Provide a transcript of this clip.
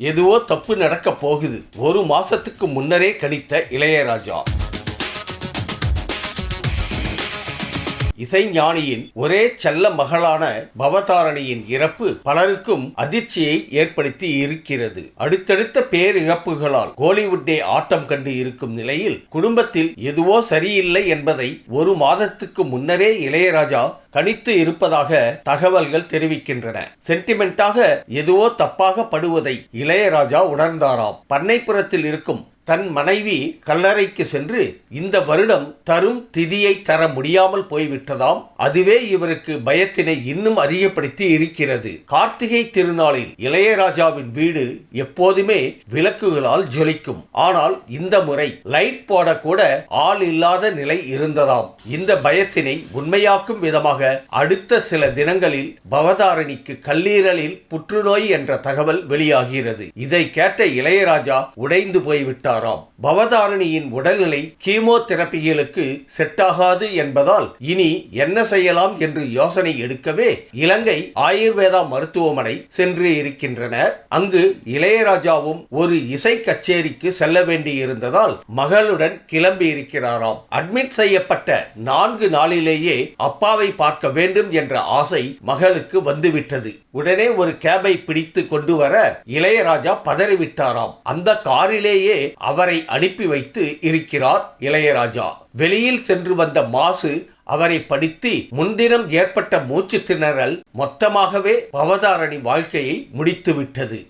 எதுவோ தப்பு நடக்க போகுது. ஒரு மாசத்துக்கு முன்னரே கணித்த இளையராஜா. இசைஞானியின் ஒரே செல்ல மகளான பவதாரணியின் இறப்பு பலருக்கும் அதிர்ச்சியை ஏற்படுத்தி இருக்கிறது. அடுத்தடுத்த பேரிழப்புகளால் கோலிவுட்டே ஆட்டம் கண்டு இருக்கும் நிலையில் குடும்பத்தில் எதுவோ சரியில்லை என்பதை ஒரு மாதத்துக்கு முன்னரே இளையராஜா கணித்து இருப்பதாக தகவல்கள் தெரிவிக்கின்றன. சென்டிமெண்டாக எதுவோ தப்பாக படுவதை இளையராஜா உணர்ந்தாராம். பண்ணைப்புறத்தில் இருக்கும் தன் மனைவி கல்லறைக்கு சென்று இந்த வருடம் தரும் திதியை தர முடியாமல் போய்விட்டதாம். அதுவே இவருக்கு பயத்தினை இன்னும் அதிகப்படுத்தி இருக்கிறது. கார்த்திகை திருநாளில் இளையராஜாவின் வீடு எப்போதுமே விளக்குகளால் ஜொலிக்கும். ஆனால் இந்த முறை லைட் போடக்கூட ஆள் இல்லாத நிலை இருந்ததாம். இந்த பயத்தினை உண்மையாக்கும் விதமாக அடுத்த சில தினங்களில் பவதாரணிக்கு கல்லீரலில் புற்றுநோய் என்ற தகவல் வெளியாகிறது. இதை கேட்ட இளையராஜா உடைந்து போய்விட்டார். இருக்கிறாராம் பவதாரணியின் உடல்நிலை கீமோதெரப்பிகளுக்கு செட்டாகாது என்பதால் இனி என்ன செய்யலாம் என்று யோசனை எடுக்கவே இலங்கை ஆயுர்வேதா மருத்துவமனை சென்று இருக்கின்றனர். அங்கு இளையராஜாவும் ஒரு இசை கச்சேரிக்கு செல்ல வேண்டியிருந்ததால் மகளுடன் கிளம்பி இருக்கிறாராம். அட்மிட் செய்யப்பட்ட நான்கு நாளிலேயே அப்பாவை பார்க்க வேண்டும் என்ற ஆசை மகளுக்கு வந்துவிட்டது. உடனே ஒரு கேபை பிடித்து கொண்டு வர இளையராஜா பதறிவிட்டாராம். அந்த காரிலேயே அவரை அனுப்பி வைத்து இருக்கிறார் இளையராஜா. வெளியில் சென்று வந்த மாசு அவரை படித்து முன்தினம் ஏற்பட்ட மூச்சு திணறல் மொத்தமாகவே பவதாரணி வாழ்க்கையை முடித்துவிட்டது.